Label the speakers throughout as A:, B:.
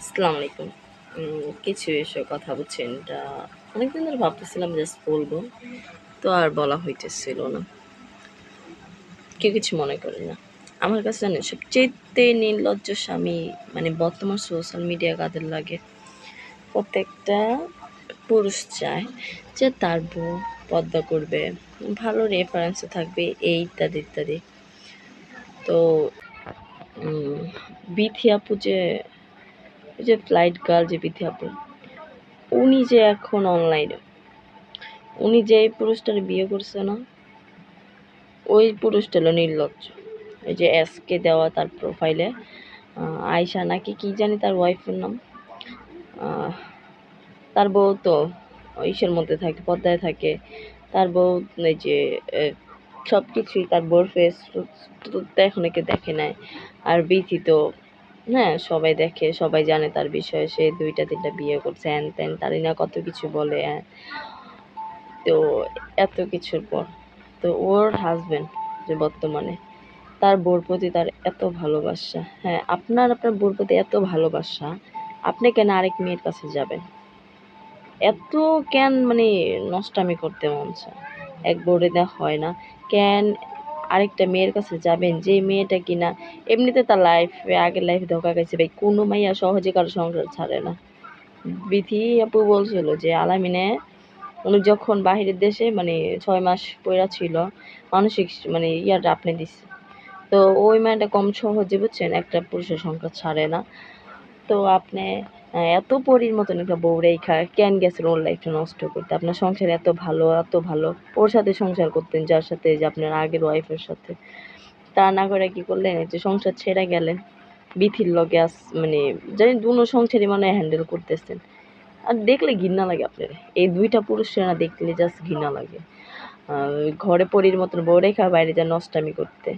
A: আসসালামু আলাইকুম। কিছু এসব কথা বলছেন এটা অনেকদিন ধরে ভাবতেছিলাম জাস্ট বলব, তো আর বলা হইতেছিল না। কেউ কিছু মনে করে না। আমার কাছে জানেন সবচেয়ে নির্লজ্জ স্বামী মানে বর্তমান সোশ্যাল মিডিয়া কাদের লাগে, প্রত্যেকটা পুরুষ চায় যে তার বউ পদ্মা করবে, ভালো রেফারেন্সে থাকবে এই ইত্যাদি। ইত্যাদি তো বিথি আপু যে ওই যে ফ্লাইট গার্ল যে বিথি আপু, উনি যে এখন অনলাইনে উনি যে এই পুরুষটার বিয়ে করছে না, ওই পুরুষটা হলো নির্লজ্জ। ওই যে এসকে দেওয়া তার প্রোফাইলে আয়শা নাকি কি জানি তার ওয়াইফের নাম তার বউ তো ইসের মধ্যে থাকে পর্দায় থাকে, তার বউ এই যে সব কিছুই তার বউর ফেস তো এখন একে দেখে নেয় আর বিথি তো হ্যাঁ সবাই দেখে, সবাই জানে তার বিষয়ে। সে দুইটা তিনটা বিয়ে করছে হ্যান ত্যান তারই না কত কিছু বলে হ্যাঁ। তো এত কিছুর পর, তো ওর হাজবেন্ড যে বর্তমানে, তার বোর প্রতি তার এত ভালোবাসা হ্যাঁ আপনার আপনার বোর প্রতি এত ভালোবাসা, আপনি কেন আরেক মেয়ের কাছে যাবেন? এত কেন মানে নষ্টামি করতে মন চায়? এক বোর্ডে দেওয়া হয় না, কেন আরেকটা মেয়ের কাছে যাবেন, যে মেয়েটা কিনা এমনিতে তার লাইফে আগের লাইফে ধোকা গেছে ভাই। কোনো মাইয়া সহজে কারও সংসার ছাড়ে না। বিথি আপু বলছিল যে, আলামিনে উনি যখন বাহিরের দেশে মানে ছয় মাস পয়রা ছিল, মানসিক মানে ইয়ার আপনি দিচ্ছে তো ওই মেয়েটা কম সহজে বুঝছেন, একটা পুরুষের সংসার ছাড়ে না। তো আপনি এত পরীর মতন একটা বউ রেখা কেন গেছেন ওর লাইফটা নষ্ট করতে? আপনার সংসার এত ভালো এত ভালো। ওর সাথে সংসার করতেন, যার সাথে যে আপনার আগের ওয়াইফের সাথে। তা না করে কি করলেন? যে সংসার ছেড়ে গেলেন। বিথির লগে আস মানে জানি দুনো সংসারই মানে হ্যান্ডেল করতেছেন। আর দেখলে ঘৃণা লাগে আপনার। এই দুইটা পুরুষের না দেখলে জাস্ট ঘৃণা লাগে। ঘরে পরীর মতন বউ রেখা, বাইরে যা নষ্টামি করতে।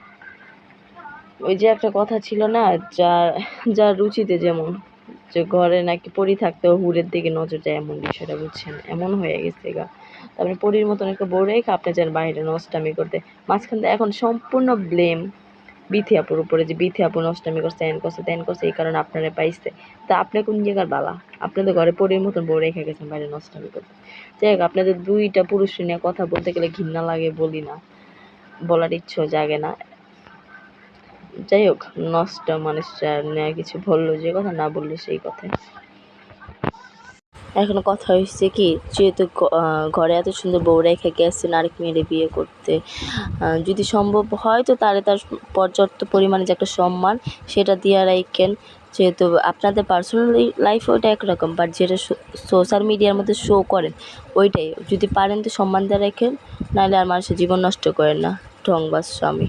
A: ওই যে একটা কথা ছিল না যার যার রুচিতে যেমন। যে ঘরে নাকি পরি থাকতে হুরের দিকে নজর যায় এমন বিষয়টা, বুঝছেন? এমন হয়ে গেছে গা। তারপরে পরীর মতন একটা বউ রেখে আপনি যান বাইরে নষ্টামি করতে। মাঝখান এখন সম্পূর্ণ ব্লেম বিথি আপুর উপরে যে বিথি আপু নষ্টামি করছে, এন করছে, তেন করছে, এই কারণে আপনারা পাইছে। তা আপনি কোন জায়গার বালা? আপনি তো ঘরে পরীর মতন বউ রেখে গেছেন বাইরে নষ্টামি করতে। যাই হোক, আপনাদের দুইটা পুরুষ নিয়ে কথা বলতে গেলে ঘৃণা লাগে বলি না। বলার ইচ্ছেও জাগে না। যাই হোক, নষ্ট মানুষটা নিয়ে কিছু বলল যে কথা, না বলল সেই কথা এখন কথা হচ্ছে কি, যেহেতু ঘরে এত সুন্দর বউ রেখে গেছেন আরেক মেয়েরে বিয়ে করতে যদি সম্ভব হয় তো তারে তার পর্যাপ্ত পরিমাণে যে একটা সম্মান সেটা দিয়ে রাখেন যেহেতু আপনাদের পার্সোনাল লাইফ ওইটা একরকম বাট যেটা সোশ্যাল মিডিয়ার মধ্যে শো করেন, ওইটাই। যদি পারেন তো সম্মান দিয়ে রাখেন নাহলে আর মানুষের জীবন নষ্ট করেন না। ঢংবাজ স্বামী।